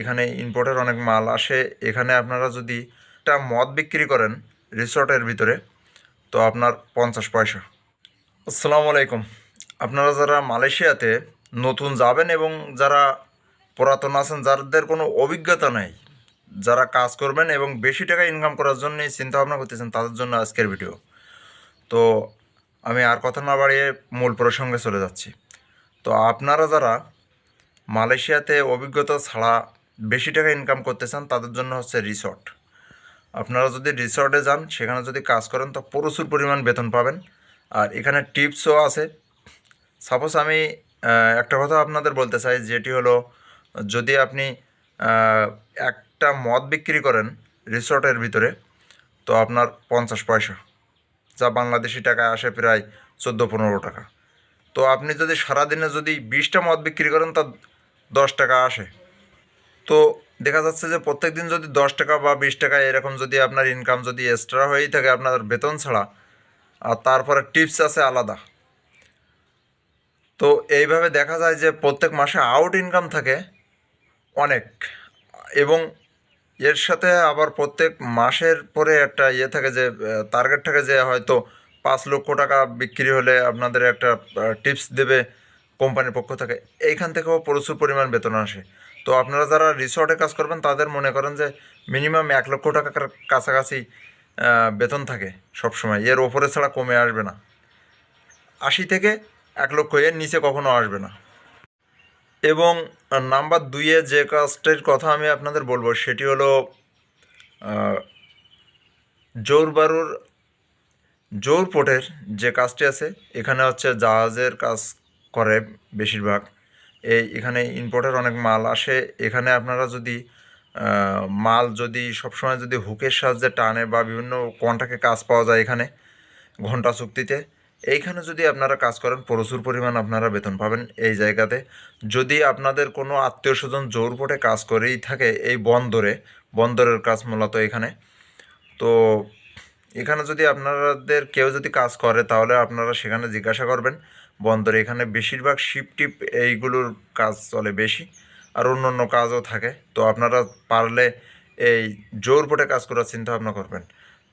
এখানে ইম্পোর্টের অনেক মাল আসে। এখানে আপনারা যদি একটা মদ বিক্রি করেন রিসর্টের ভিতরে, তো আপনার পঞ্চাশ পয়সা। আসসালামু আলাইকুম। আপনারা যারা মালয়েশিয়াতে নতুন যাবেন এবং যারা পুরাতন আছেন, যাদের কোনো অভিজ্ঞতা নেই, যারা কাজ করবেন এবং বেশি টাকা ইনকাম করার জন্য চিন্তা ভাবনা করতেছেন, তাদের জন্য আজকের ভিডিও তো আমি আর কথা না বাড়িয়ে মূল প্রসঙ্গে চলে যাচ্ছি। তো আপনারা যারা মালয়েশিয়াতে অভিজ্ঞতা ছাড়া বেশি টাকা ইনকাম করতে চান, তাদের জন্য হচ্ছে রিসর্ট আপনারা যদি রিসর্টে যান, সেখানে যদি কাজ করেন, তো প্রচুর পরিমাণ বেতন পাবেন। আর এখানে টিপসও আছে। সাপোজ আমি একটা কথা আপনাদের বলতে চাই, যেটি হলো, যদি আপনি একটা মদ বিক্রি করেন রিসর্টের ভিতরে, তো আপনার পঞ্চাশ পয়সা, যা বাংলাদেশি টাকায় আসে প্রায় চোদ্দ পনেরো টাকা। তো আপনি যদি সারাদিনে যদি বিশটা মদ বিক্রি করেন তা দশ টাকা আসে। তো দেখা যাচ্ছে যে প্রত্যেক দিন যদি দশ টাকা বা বিশ টাকা এরকম যদি আপনার ইনকাম যদি এক্সট্রা হয়েই থাকে আপনার বেতন ছাড়া, আর তারপরে টিপস আছে আলাদা। তো এইভাবে দেখা যায় যে প্রত্যেক মাসে আউট ইনকাম থাকে অনেক। এবং এর সাথে আবার প্রত্যেক মাসের পরে একটা ইয়ে থাকে যে টার্গেট থাকে যে হয়তো পাঁচ লক্ষ টাকা বিক্রি হলে আপনাদের একটা টিপস দেবে কোম্পানির পক্ষ থেকে। এইখান থেকেও প্রচুর পরিমাণ বেতন আসে। তো আপনারা যারা রিসর্টে কাজ করবেন, তাদের মনে করেন যে মিনিমাম এক লক্ষ টাকার কাছাকাছি বেতন থাকে সবসময়। এর ওপরে ছাড়া কমে আসবে না। আশি থেকে এক লক্ষ এর নিচে কখনো আসবে না। এবং নাম্বার দুইয়ে যে কাজটির কথা আমি আপনাদের বলব, সেটি হলো জোরবারুর জোর পোর্টের যে কাজটি আছে, এখানে হচ্ছে জাহাজের কাজ করে বেশিরভাগ। এই এখানে ইম্পোর্টের অনেক মাল আসে। এখানে আপনারা যদি মাল যদি সবসময় যদি হুকের সাহায্যে টানে বা বিভিন্ন কন্ট্রাক্টে কাজ পাওয়া যায় এখানে, ঘণ্টা চুক্তিতে, এইখানে যদি আপনারা কাজ করেন, প্রচুর পরিমাণ আপনারা বেতন পাবেন এই জায়গাতে। যদি আপনাদের কোনো আত্মীয় স্বজন জোরপোটে কাজ করেই থাকে এই বন্দরে, বন্দরের কাজ মূলত এখানে। তো এখানে যদি আপনাদের কেউ যদি কাজ করে, তাহলে আপনারা সেখানে জিজ্ঞাসা করবেন। বন্দরে এখানে বেশিরভাগ শিপ টিপ এইগুলোর কাজ চলে বেশি, আর অন্য অন্য কাজও থাকে। তো আপনারা পারলে এই জোর পটে কাজ করার চিন্তা ভাবনা করবেন।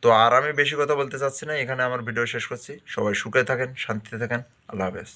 তো আর আমি বেশি কথা বলতে চাচ্ছি না, এখানে আমার ভিডিও শেষ করছি। সবাই সুখে থাকেন, শান্তিতে থাকেন। আল্লাহ হাফেজ।